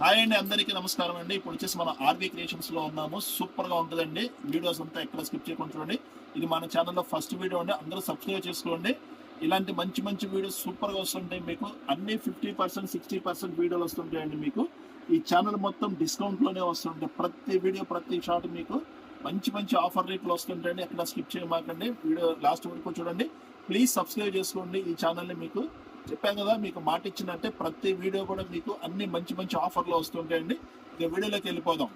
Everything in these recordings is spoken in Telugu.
హాయ్ అండి అందరికీ నమస్కారం అండి. ఇప్పుడు వచ్చేసి మనం ఆర్బీ క్రియేషన్స్లో ఉన్నాము. సూపర్గా ఉంటుందండి. వీడియోస్ అంతా ఎక్కడ స్కిప్ చేయకుండా చూడండి. ఇది మన ఛానల్లో ఫస్ట్ వీడియో అండి. అందరూ సబ్స్క్రైబ్ చేసుకోండి. ఇలాంటి మంచి మంచి వీడియోస్ సూపర్గా వస్తుంటాయి మీకు. అన్ని ఫిఫ్టీ పర్సెంట్ సిక్స్టీ పర్సెంట్ వీడియోలు వస్తుంటాయండి మీకు. ఈ ఛానల్ మొత్తం డిస్కౌంట్లోనే వస్తుంటాయి. ప్రతి వీడియో ప్రతి షాట్ మీకు మంచి మంచి ఆఫర్ రేట్లు వస్తుంటాయండి. ఎక్కడ స్కిప్ చేయమాకండి. వీడియో లాస్ట్ వరకు చూడండి. ప్లీజ్ సబ్స్క్రైబ్ చేసుకోండి. ఈ ఛానల్ని మీకు చెప్పాను కదా మీకు మాట ఇచ్చినట్టే ప్రతి వీడియో కూడా మీకు అన్ని మంచి మంచి ఆఫర్లు వస్తుంటాయండి. ఇక వీడియోలోకి వెళ్ళిపోదాం.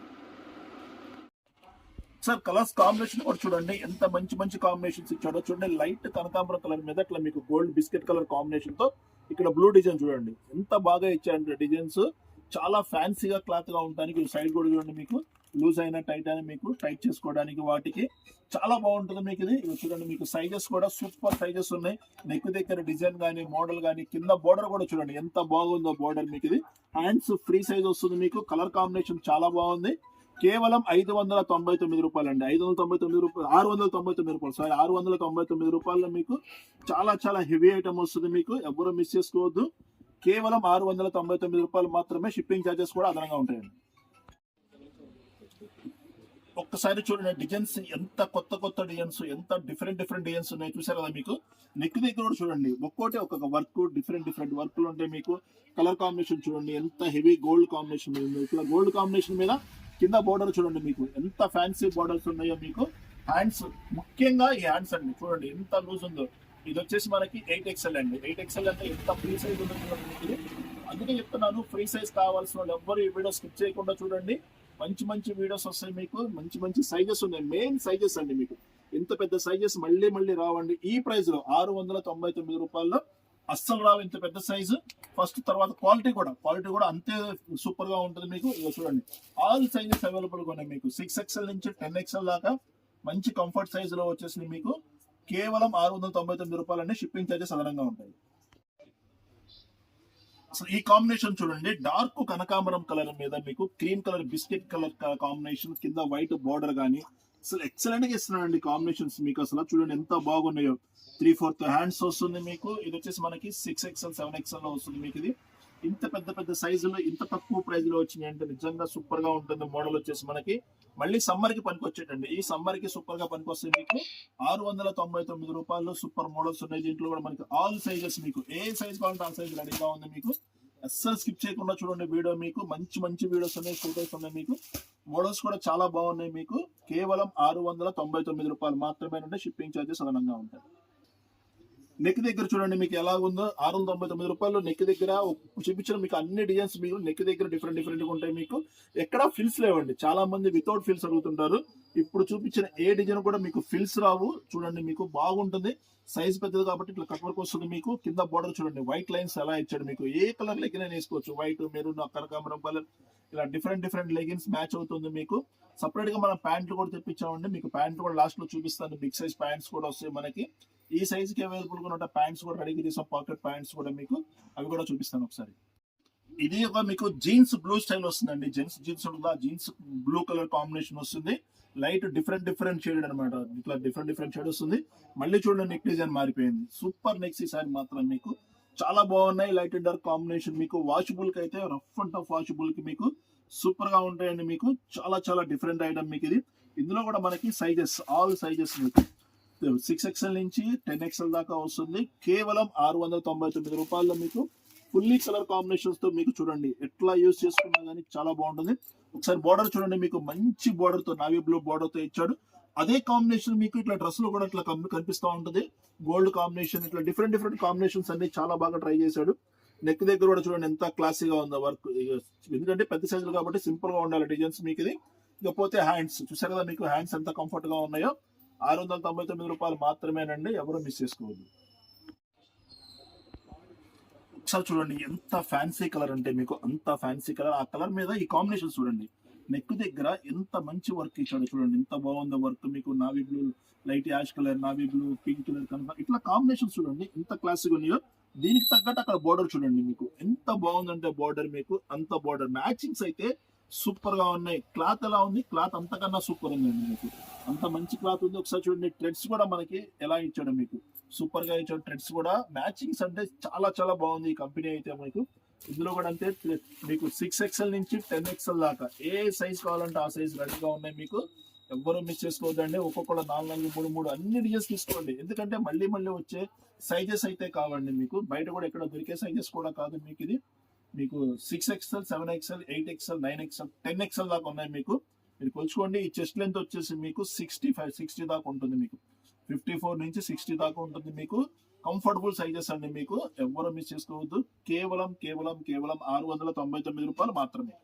సార్ కలర్స్ కాంబినేషన్ కూడా చూడండి. ఎంత మంచి మంచి కాంబినేషన్స్ ఇచ్చాడో చూడండి. లైట్ కనకాంబరం కలర్ మీద ఇట్లా మీకు గోల్డ్ బిస్కెట్ కలర్ కాంబినేషన్తో ఇక్కడ బ్లూ డిజైన్ చూడండి. ఎంత బాగా ఇచ్చారంటే డిజైన్స్ చాలా ఫ్యాన్సీగా క్లాత్గా ఉండడానికి సైడ్ కూడా చూడండి మీకు. లూజ్ అయిన టైట్ అని మీకు టైట్ చేసుకోవడానికి వాటికి చాలా బాగుంటుంది మీకు ఇది. చూడండి మీకు సైజెస్ కూడా సూపర్ సైజెస్ ఉన్నాయి. నెక్ దగ్గర డిజైన్ కానీ మోడల్ కానీ కింద బోర్డర్ కూడా చూడండి ఎంత బాగుందో బోర్డర్ మీకు ఇది. హ్యాండ్స్ ఫ్రీ సైజ్ వస్తుంది మీకు కలర్ కాంబినేషన్ చాలా బాగుంది. కేవలం ఐదు వందల తొంభై తొమ్మిది రూపాయలు అండి ఐదు వందల తొంభై తొమ్మిది రూపాయలు ఆరు వందల తొంభై తొమ్మిది రూపాయలు. సారీ ఆరు వందల తొంభై తొమ్మిది రూపాయల్లో మీకు చాలా చాలా హెవీ ఐటమ్ వస్తుంది మీకు. ఎవరు మిస్ చేసుకోవద్దు. కేవలం ఆరు వందల తొంభై తొమ్మిది రూపాయలు మాత్రమే షిప్పింగ్ ఛార్జెస్ కూడా అదనంగా ఉంటాయండి. ఒక్కసారి చూడండి డిజైన్స్ ఎంత కొత్త కొత్త డిజైన్స్ ఎంత డిఫరెంట్ డిఫరెంట్ డిజైన్స్ ఉన్నాయి చూసారు కదా మీకు? నెక్ దగ్గర కూడా చూడండి ఒక్కోటి ఒక్కొక్క వర్క్ డిఫరెంట్ డిఫరెంట్ వర్క్లు ఉంటాయి మీకు. కలర్ కాంబినేషన్ చూడండి ఎంత హెవీ గోల్డ్ కాంబినేషన్ ఉంది. ఇట్లా గోల్డ్ కాంబినేషన్ మీద కింద బోర్డర్ చూడండి మీకు. ఎంత ఫ్యాన్సీ బోర్డర్స్ ఉన్నాయో మీకు. హ్యాండ్స్ ముఖ్యంగా ఈ హ్యాండ్స్ అండి చూడండి ఎంత లూజ్ ఉందో. ఇది వచ్చేసి మనకి ఎయిట్ ఎక్స్ఎల్ అండి. ఎయిట్ ఎక్స్ఎల్ అంటే ఎంత ఫ్రీ సైజ్ ఉందో చూడండి మీకు. అందుకే చెప్తున్నాను ఫ్రీ సైజ్ కావాల్సిన వాళ్ళు ఎవ్వరు ఈ వీడియో స్కిప్ చేయకుండా చూడండి. మంచి మంచి వీడియోస్ వస్తాయి మీకు మంచి మంచి సైజెస్ ఉన్నాయి. మెయిన్ సైజెస్ అండి మీకు. ఇంత పెద్ద సైజెస్ మళ్ళీ మళ్ళీ రావండి. ఈ ప్రైస్లో ఆరు వందల తొంభై తొమ్మిది రూపాయల్లో అస్సలు రావు ఇంత పెద్ద సైజు ఫస్ట్ తర్వాత క్వాలిటీ కూడా. క్వాలిటీ కూడా అంతే సూపర్గా ఉంటుంది మీకు. చూడండి. ఆల్ సైజెస్ అవైలబుల్గా ఉన్నాయి మీకు. సిక్స్ ఎక్స్ఎల్ నుంచి టెన్ ఎక్స్ఎల్ దాకా మంచి కంఫర్ట్ సైజ్లో వచ్చేసి మీకు. కేవలం ఆరు వందల తొంభై తొమ్మిది రూపాయలు షిప్పింగ్ చార్జెస్ అదనంగా ఉంటాయి. అసలు ఈ కాంబినేషన్ చూడండి. డార్క్ కనకాంబరం కలర్ మీద మీకు cream colour biscuit colour combination కింద వైట్ బార్డర్ కానీ అసలు ఎక్సలెంట్గా ఇస్తున్నాడండి కాంబినేషన్స్ మీకు అసలు. చూడండి ఎంత బాగున్నాయో. త్రీ ఫోర్త్ హ్యాండ్స్ వస్తుంది మీకు. ఇది వచ్చేసి మనకి సిక్స్ ఎక్స్ఎల్ సెవెన్ ఎక్స్ఎల్లో వస్తుంది మీకు ఇది. ఇంత పెద్ద పెద్ద సైజులో ఇంత తక్కువ ప్రైజ్లో వచ్చినాయి అంటే నిజంగా సూపర్గా ఉంటుంది మోడల్ వచ్చేసి మనకి. మళ్ళీ సమ్మర్కి పనికొచ్చేటండి. ఈ సమ్మర్కి సూపర్గా పనికొస్తుంది మీకు ఆరు వందల తొంభై తొమ్మిది రూపాయలు సూపర్ మోడల్స్ ఉన్నాయి. దీంట్లో కూడా మనకి ఆల్ సైజెస్ మీకు ఏ సైజ్ కావాలంటే ఆ సైజ్ రెడీగా ఉంది మీకు. అస్సలు స్కిప్ చేయకుండా చూడండి వీడియో మీకు. మంచి మంచి వీడియోస్ ఉన్నాయి ఫోటోస్ ఉన్నాయి మీకు. మోడల్స్ కూడా చాలా బాగున్నాయి మీకు. కేవలం ఆరు వందల తొంభై తొమ్మిది రూపాయలు మాత్రమే షిప్పింగ్ ఛార్జెస్ అదనంగా ఉంటాయి. నెక్ దగ్గర చూడండి మీకు ఎలా ఉందో. ఆరు వందల తొంభై తొమ్మిది రూపాయలు నెక్ దగ్గర. చూపించిన మీకు అన్ని డిజైన్స్ మీకు నెక్ దగ్గర డిఫరెంట్ డిఫరెంట్ ఉంటాయి మీకు. ఎక్కడ ఫిల్స్ లేవండి. చాలా మంది వితౌట్ ఫిల్స్ అడుగుతుంటారు. ఇప్పుడు చూపించిన ఏ డిజైన్ కూడా మీకు ఫిల్స్ రావు. చూడండి మీకు బాగుంటుంది. సైజ్ పెద్దది కాబట్టి ఇట్లా కట్ వర్క్ వస్తుంది మీకు. కింద బోర్డర్ చూడండి వైట్ లైన్స్ ఎలా ఇచ్చాడు మీకు. ఏ కలర్ లెగిన్ వేసుకోవచ్చు. వైట్ మెరూన్ కనకాంబరం కలర్ ఇలా డిఫరెంట్ డిఫరెంట్ లెగిన్స్ మ్యాచ్ అవుతుంది మీకు. సపరేట్గా మనం ప్యాంట్లు కూడా తెప్పించామండి. మీకు ప్యాంట్ కూడా లాస్ట్లో చూపిస్తాను. బిగ్ సైజ్ ప్యాంట్స్ కూడా వస్తాయి మనకి. ఈ సైజ్కి అవైలబుల్గా ఉన్న ప్యాంట్స్ కూడా రెడీకి తీసిన పాకెట్ ప్యాంట్స్ కూడా మీకు అవి కూడా చూపిస్తాను ఒకసారి. ఇది ఒక మీకు జీన్స్ బ్లూ స్టైల్ వస్తుందండి. జీన్స్ జీన్స్ ఉంటుందా? జీన్స్ బ్లూ కలర్ కాంబినేషన్ వస్తుంది. లైట్ డిఫరెంట్ డిఫరెంట్ షేడ్ అనమాట ఇట్లా డిఫరెంట్ డిఫరెంట్ షేడ్ వస్తుంది. మళ్ళీ చూడండి నెక్ డిజైన్ మారిపోయింది. సూపర్ నెక్స్ ఈసారి మాత్రం మీకు చాలా బాగున్నాయి. లైట్ అండ్ డార్క్ కాంబినేషన్ మీకు వాషబుల్కి అయితే రఫ్ అండ్ టఫ్ వాషబుల్కి మీకు సూపర్గా ఉంటాయండి మీకు. చాలా చాలా డిఫరెంట్ ఐటమ్ మీకు ఇది. ఇందులో కూడా మనకి సైజెస్ ఆల్ సైజెస్ మీకు సిక్స్ ఎక్స్ఎల్ నుంచి టెన్ ఎక్స్ఎల్ దాకా వస్తుంది. కేవలం ఆరు వందల తొంభై తొమ్మిది రూపాయల్లో మీకు ఫుల్లీ కలర్ కాంబినేషన్స్తో మీకు చూడండి ఎట్లా యూస్ చేసుకున్నా కానీ చాలా బాగుంటుంది. ఒకసారి బార్డర్ చూడండి మీకు మంచి బార్డర్తో నావీ బ్లూ బార్డర్తో ఇచ్చాడు. అదే కాంబినేషన్ మీకు ఇట్లా డ్రెస్లో కూడా ఇట్లా కనిపిస్తూ కనిపిస్తా ఉంటుంది. గోల్డ్ కాంబినేషన్ ఇట్లా డిఫరెంట్ డిఫరెంట్ కాంబినేషన్స్ అన్ని చాలా బాగా ట్రై చేశాడు. నెక్ దగ్గర కూడా చూడండి ఎంత క్లాసీగా ఉందో వర్క్ ఎందుకంటే పెద్ద సైజులు కాబట్టి సింపుల్గా ఉండాలి డిజైన్స్ మీకు ఇది ఇకపోతే హ్యాండ్స్ చూసారు కదా మీకు హ్యాండ్స్ ఎంత కంఫర్ట్గా ఉన్నాయో? ఆరు వందల తొంభై తొమ్మిది రూపాయలు మాత్రమేనండి ఎవరు మిస్ చేసుకోవద్దు. ఒకసారి చూడండి ఎంత ఫ్యాన్సీ కలర్ అంటే మీకు అంత ఫ్యాన్సీ కలర్ ఆ కలర్ మీద ఈ కాంబినేషన్ చూడండి. నెక్ దగ్గర ఎంత మంచి వర్క్ ఇచ్చాడు చూడండి. ఎంత బాగుందో వర్క్ మీకు navy blue light ash colour navy blue pink colour కనుక. ఇట్లా కాంబినేషన్ చూడండి ఎంత క్లాసిక్ ఉన్నాయో. దీనికి తగ్గట్టు అక్కడ బోర్డర్ చూడండి మీకు. ఎంత బాగుందంటే బోర్డర్ మీకు అంత బోర్డర్ మ్యాచింగ్స్ అయితే సూపర్గా ఉన్నాయి. క్లాత్ ఎలా ఉంది? క్లాత్ అంతకన్నా సూపర్ ఉందండి మీకు. అంత మంచి క్లాత్ ఉంది. ఒకసారి చూడండి. ట్రెడ్స్ కూడా మనకి ఎలా ఇచ్చాడు మీకు. సూపర్గా ఇచ్చాడు. ట్రెడ్స్ కూడా మ్యాచింగ్స్ అంటే చాలా చాలా బాగుంది ఈ కంపెనీ అయితే మీకు. ఇందులో కూడా అంతే. మీకు సిక్స్ ఎక్స్ఎల్ నుంచి టెన్ ఎక్స్ఎల్ దాకా ఏ సైజ్ కావాలంటే ఆ సైజ్ రెడీగా ఉన్నాయి మీకు. ఎవ్వరూ మిస్ చేసుకోవద్దండి. ఒక్కొక్కటి నాలుగు నాలుగు మూడు మూడు అన్ని డిజైన్స్ తీసుకోండి. ఎందుకంటే మళ్ళీ మళ్ళీ వచ్చే సైజెస్ అయితే కావండి మీకు. బయట కూడా ఎక్కడ దొరికే సైజెస్ కూడా కాదు మీకు ఇది. మీకు six XL seven XL eight XL nine XL ten XL దాకా ఉన్నాయి మీకు. మీరు కొలుచుకోండి. ఈ చెస్ట్ లెంత్ వచ్చేసి మీకు సిక్స్టీ ఫైవ్ సిక్స్టీ దాకా ఉంటుంది మీకు. ఫిఫ్టీ ఫోర్ నుంచి సిక్స్టీ దాకా ఉంటుంది మీకు. కంఫర్టబుల్ సైజెస్ అండి మీకు. ఎవ్వరూ మిస్ చేసుకోవద్దు. కేవలం కేవలం కేవలం ఆరు వందల తొంభై తొమ్మిది రూపాయలు మాత్రమే.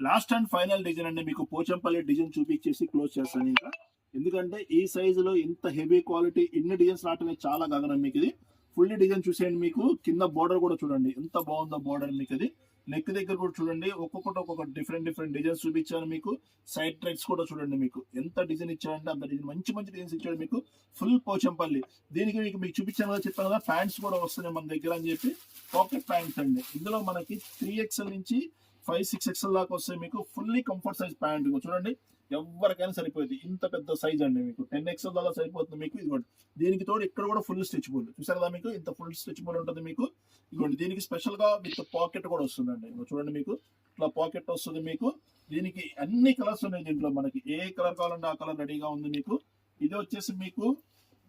లాస్ట్ అండ్ ఫైనల్ డిజైన్ అండి మీకు. పోచంపల్లి డిజైన్ చూపించేసి క్లోజ్ చేస్తాను ఇంకా. ఎందుకంటే ఈ సైజులో ఇంత హెవీ క్వాలిటీ ఇన్ని డిజైన్స్ రావటమే చాలా గగనం మీకు ఇది. ఫుల్లీ డిజైన్ చూసేయండి మీకు. కింద బోర్డర్ కూడా చూడండి. ఎంత బాగుందో బోర్డర్ మీకు అది. నెక్ దగ్గర కూడా చూడండి. ఒక్కొక్కటి ఒక్కొక్క డిఫరెంట్ డిఫరెంట్ డిజైన్స్ చూపించాను మీకు. సైడ్ ట్రెక్స్ కూడా చూడండి మీకు. ఎంత డిజైన్ ఇచ్చాడంటే అంత డిజైన్. మంచి మంచి డిజైన్స్ ఇచ్చాడు మీకు. ఫుల్ పోచంపల్లి. దీనికి మీకు మీకు చూపించాను కదా చెప్పాను కదా ప్యాంట్స్ కూడా వస్తున్నాయి మన దగ్గర అని చెప్పి. పాకెట్ ప్యాంట్స్ అండి. ఇందులో మనకి త్రీ ఎక్స్ఎల్ నుంచి ఫైవ్ సిక్స్ ఎక్స్ఎల్ దాకా వస్తాయి మీకు. ఫుల్లీ కంఫర్ట్ సైజ్ ప్యాంట్ చూడండి. ఎవరికైనా సరిపోయింది. ఇంత పెద్ద సైజ్ అండి మీకు. టెన్ ఎక్స్ఎల్ దాకా సరిపోతుంది మీకు ఇదిగోండి. దీనికి తోడు ఇక్కడ కూడా ఫుల్ స్టిచ్ బోల్ కదా మీకు? ఇంత ఫుల్ స్టిచ్ బోల్ ఉంటుంది మీకు. ఇదిగోండి దీనికి స్పెషల్గా విత్ పాకెట్ కూడా వస్తుందండి. చూడండి మీకు. ఇట్లా పాకెట్ వస్తుంది మీకు. దీనికి అన్ని కలర్స్ ఉన్నాయి దీంట్లో మనకి. ఏ కలర్ కావాలంటే ఆ కలర్ రెడీగా ఉంది మీకు. ఇది వచ్చేసి మీకు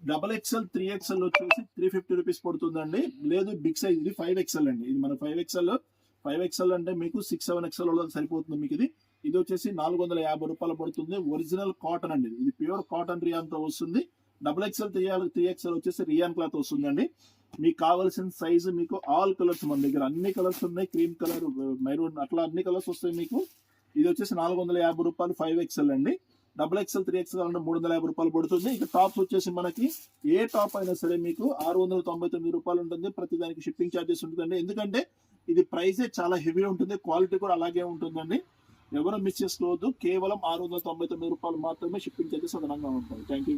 డబల్ ఎక్స్ఎల్ త్రీ ఎక్స్ఎల్ వచ్చేసి త్రీ ఫిఫ్టీ రూపీస్ పడుతుందండి. లేదు బిగ్ సైజ్ ఇది ఫైవ్ ఎక్స్ఎల్ అండి. ఇది మన ఫైవ్ ఎక్స్ఎల్ ఫైవ్ ఎక్స్ఎల్ అంటే మీకు సిక్స్ సెవెన్ ఎక్స్ఎల్ సరిపోతుంది మీకు ఇది. ఇది వచ్చేసి నాలుగు వందల యాభై రూపాయలు పడుతుంది. ఒరిజినల్ కాటన్ అండి. ఇది. ప్యూర్ కాటన్ రియాన్తో వస్తుంది. Double XL three three XL వచ్చేసి రియాన్ క్లాత్ వస్తుందండి. మీకు కావాల్సిన సైజు మీకు ఆల్ కలర్స్ మన దగ్గర. అన్ని కలర్స్ ఉన్నాయి. క్రీమ్ కలర్ మెరూన్ అట్లా అన్ని కలర్స్ వస్తాయి మీకు. ఇది వచ్చేసి నాలుగు వందల యాభై రూపాయలు ఫైవ్ ఎక్స్ఎల్ అండి. డబుల్ ఎక్స్ఎల్ త్రీ ఎక్స్ఎల్ అంటే మూడు వందల యాభై రూపాయలు పడుతుంది. ఇక టాప్స్ వచ్చేసి మనకి ఏ టాప్ అయినా సరే మీకు ఆరు వందల తొంభై తొమ్మిది రూపాయలు ఉంటుంది. ప్రతి దానికి షిప్పింగ్ ఛార్జెస్ ఉంటుందండి. ఎందుకంటే ఇది ప్రైసే చాలా హెవీ ఉంటుంది. క్వాలిటీ కూడా అలాగే ఉంటుందండి. ఎవరు మిస్ చేసుకోవద్దు. కేవలం ఆరు వందల తొంభై తొమ్మిది రూపాయలు మాత్రమే షిప్పింగ్ ఛార్జెస్ అదనంగా ఉంటాయి. Thank you